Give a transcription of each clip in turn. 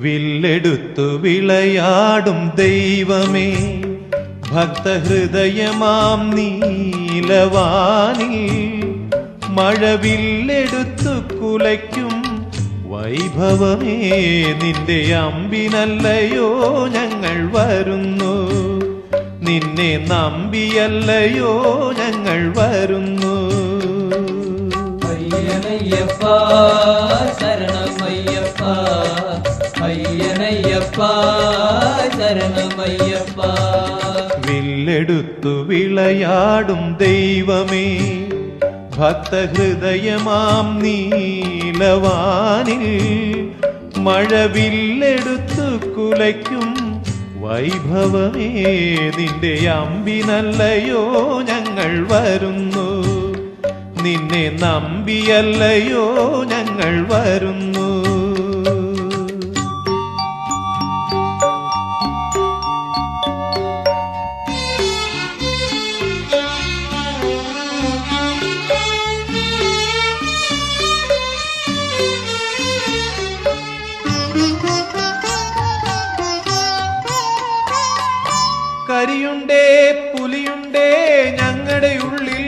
വില്ലെടുത്തു വിളയാടും ദൈവമേ. ഭക്തഹൃദയമാം നീലവാനിൽ മഴവില്ലെടുത്തു കുലയ്ക്കും വൈഭവമേ. നിന്റെ അമ്പിനല്ലയോ ഞങ്ങൾ വരുന്നു. നിന്നെ നമ്പിയല്ലയോ ഞങ്ങൾ വരുന്നു. അയ്യനയ്യപ്പ വില്ലെടുത്തു വിളയാടും ദൈവമേ ഭക്തഹൃദയമാം നീലവാനിൽ. മഴ മഴവില്ലെടുത്തു കുലയ്ക്കും വൈഭവമേ നിന്റെ അമ്പിനല്ലയോ ഞങ്ങൾ വരുന്നു. നിന്നെ നമ്പിയല്ലയോ ഞങ്ങൾ വരുന്നു. കരിയുണ്ടേ പുലിയുണ്ടേ ഞങ്ങളുടെ ഉള്ളിൽ.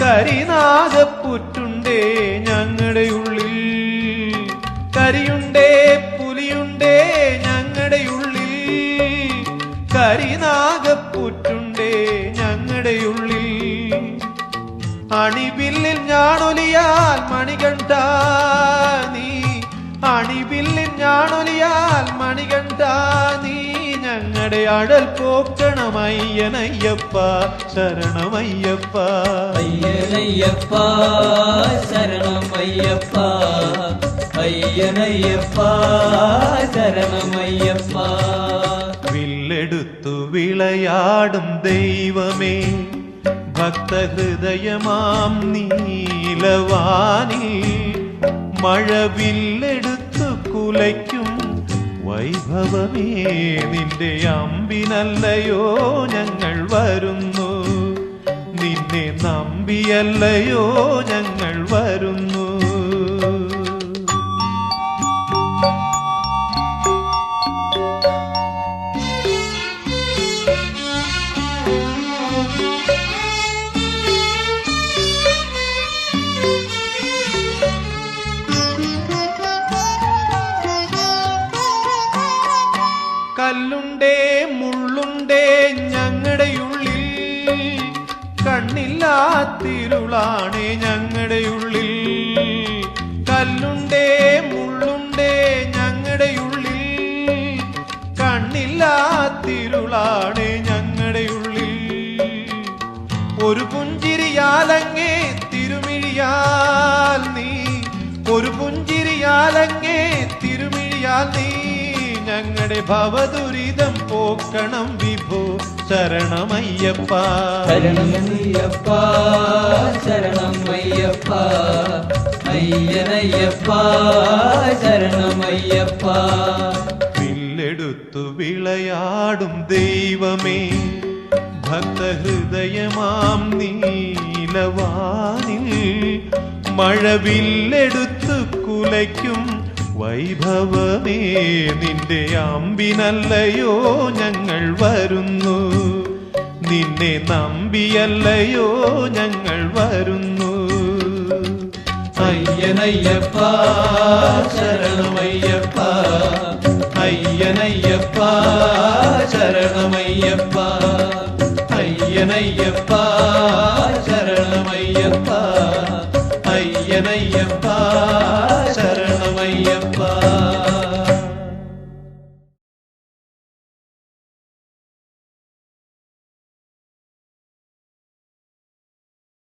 കരിനാഗപ്പുറ്റുണ്ടേ ഞങ്ങളുടെ ഉള്ളിൽ. കരിയുണ്ടേ പുലിയുണ്ടേ ഞങ്ങളുടെ ഉള്ളിൽ. കരിനാഗപ്പുറ്റുണ്ടേ ഞങ്ങളുടെ ഉള്ളിൽ. അണിവില്ലിൽ ഞാണൊലിയാൽ മണികണ്ഠ നീ അണിവില്ലിൽ ഞാണൊലിയാൽ മണികണ്ഠ. ഞങ്ങളുടെ അടൽ പോക്കണമയ്യനയ്യപ്പ ശരണമയ്യപ്പ അയ്യനയ്യപ്പ ശരണമയ്യപ്പ അയ്യനയ്യപ്പ ശരണമയ്യപ്പ വില്ലെടുത്തു വിളയാടും ദൈവമേ ഭക്തഹൃദയമാം നീലവാനിൽ മഴവില്ലെടുത്തു കുലയ്ക്കും വൈഭവമേ നിന്റെ അമ്പിനല്ലയോ ഞങ്ങൾ വരുന്നു. നിന്നെ നമ്പിയല്ലയോ ഞങ്ങൾ കല്ലുണ്ടേ മുള്ളുണ്ടേ ഞങ്ങളുടെ ഉള്ളിൽ. കണ്ണില്ലാത്തിരുളാണേ ഞങ്ങളുടെ ഉള്ളിൽ. കല്ലുണ്ടേ മുള്ളുണ്ടേ ഞങ്ങളുടെ ഉള്ളിൽ. കണ്ണില്ലാത്തിരുളാണേ ഞങ്ങളുടെ ഉള്ളിൽ. ഒരു പുഞ്ചിരിയാലങ്ങേ തിരുമിഴിയാൽ നീ. ഒരു പുഞ്ചിരിയാലങ്ങേ തിരുമിഴിയാൽ നീ. ഞങ്ങളുടെ ഭവദുരിതം പോക്കണം വിഭോ ശരണമയ്യപ്പ. ശരണമയ്യപ്പ ശരണമയ്യപ്പ അയ്യനയ്യപ്പ ശരണമയ്യപ്പ. വില്ലെടുത്തു വിളയാടും ദൈവമേ ഭക്തഹൃദയമാം നീലവാനിൽ മഴവില്ലെടുത്തു കുലയ്ക്കും വൈഭവമേ നിന്റെ അമ്പിനല്ലയോ ഞങ്ങൾ വരുന്നു. നിന്നെ നമ്പിയല്ലയോ ഞങ്ങൾ വരുന്നു. അയ്യനയ്യപ്പ ശരണമയ്യപ്പ. അയ്യനയ്യപ്പ ശരണമയ്യപ്പ. അയ്യനയ്യപ്പ ശരണമയ്യപ്പ. അയ്യനയ്യപ്പ